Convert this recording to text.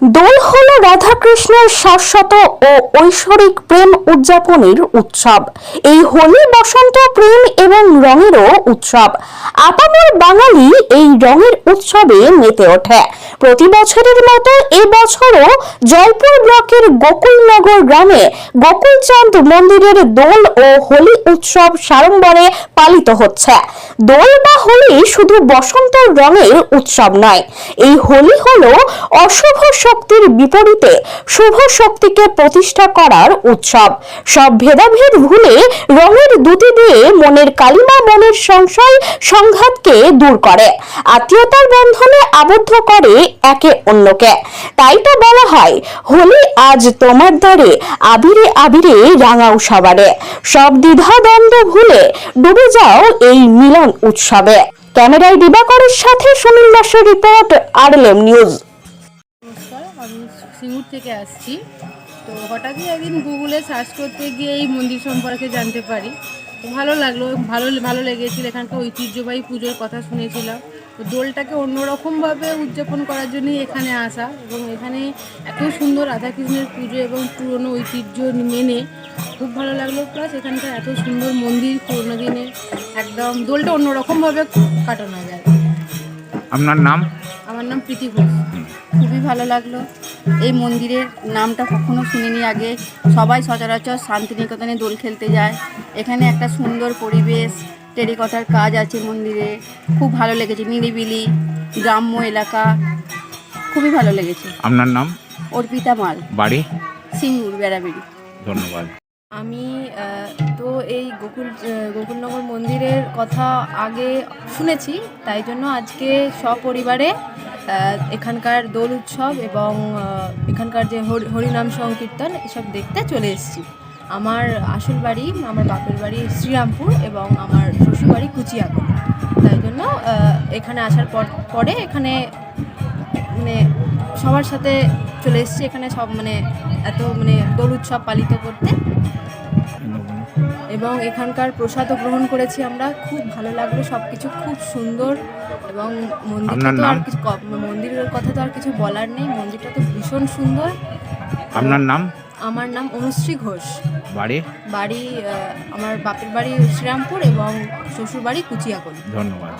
দোল হল রাধাকৃষ্ণের শাশ্বত ও ঐশ্বরিক প্রেম উদযাপনের উৎসব। এই হোলি বসন্ত প্রেম এবং রঙেরও উৎসব। আপামর বাঙালি এই রঙের উৎসবে মেতে ওঠে। প্রতি বছরের মতো এবছরও জয়পুর ব্লকের গোকুলনগর গ্রামে গোকুলচাঁদ মন্দিরের দোল ও হোলি উৎসব সাড়ম্বরে পালিত হচ্ছে। দোল বা হোলি শুধু বসন্ত রঙের উৎসব নয়, এই হোলি হলো অশুভ শক্তির বিপরীতে শুভ শক্তিকে প্রতিষ্ঠা করার উৎসব। সব ভেদাভেদ ভুলে রঙের দুটি দিয়ে মনের কালিমা, মনের সংশয়, সংঘাতকে দূর করে। আত্মীয়তার বন্ধনে আবদ্ধ করে একে অন্যকে। তাই তো বলা হয়, হোলি আজ তোমার দ্বারে, আবিরে আবিরে রাঙাও সবারে। সব দ্বিধা, দ্বন্দ্ব ভুলে ডুবে যাও এই মিলন উৎসবে। ক্যামেরায় দিবাকরের সাথে সুনীল দাসের রিপোর্ট আরএলএম নিউজ। আমি সিঙ্গুর থেকে আসছি। তো হঠাৎই একদিন গুগলে সার্চ করতে গিয়ে এই মন্দির সম্পর্কে জানতে পারি। তো ভালো লাগল, ভালো ভালো লেগেছিল। এখানকার ঐতিহ্যবাহী পুজোর কথা শুনেছিলাম। তো দোলটাকে অন্যরকমভাবে উদযাপন করার জন্যই এখানে আসা এবং এখানে এত সুন্দর রাধাকৃষ্ণের পুজো এবং পুরনো ঐতিহ্য মেনে খুব ভালো লাগল। প্লাস এখানকার এত সুন্দর মন্দির পুরোনো দিনে একদম দোলটা অন্যরকমভাবে কাটানো যায়। আপনার নাম? নাম প্রীতি ঘোষ। খুবই ভালো লাগল। এই মন্দিরের নামটা কখনো শুনিনি আগে। সবাই সচরাচর শান্তিনিকেতনে দোল খেলতে যায়। এখানে একটা সুন্দর পরিবেশ টেরিকটার কাজ আছে মন্দিরে। খুব ভালো লেগেছে নিরিবিলি গ্রাম্য এলাকা। খুবই ভালো লেগেছে। আপনার নাম? অর্পিতা মাল। বাড়ি? সিঙ্গুর বেড়াবেড়ি। ধন্যবাদ। আমি তো এই গোকুল গোকুলনগর মন্দিরের কথা আগে শুনেছি তাই জন্য আজকে সপরিবারে এখানকার দোল উৎসব এবং এখানকার যে হরি- হরিনাম সংকীর্তন, এসব দেখতে চলে এসেছি। আমার আসল বাড়ি, আমার বাপের বাড়ি শ্রীরামপুর এবং আমার শ্বশুরবাড়ি কুচিয়াকো তাই জন্য এখানে আসার পর, পরে এখানে মানে সবার সাথে চলে এসেছি। এখানে সব মানে এত মানে দোল উৎসব পালিত করতে। এবং এখানকার প্রসাদও গ্রহণ করেছি আমরা। খুব ভালো লাগল সব কিছু খুব সুন্দর এবং মন্দিরটা তো আর কিছু মন্দিরের কথা তো আর কিছু বলার নেই। মন্দিরটা তো ভীষণ সুন্দর। আপনার নাম? আমার নাম অনুশ্রী ঘোষ। বাড়ি? বাড়ি আমার বাপের বাড়ি শ্রীরামপুর এবং শ্বশুর বাড়ি কুচিয়াকল ধন্যবাদ।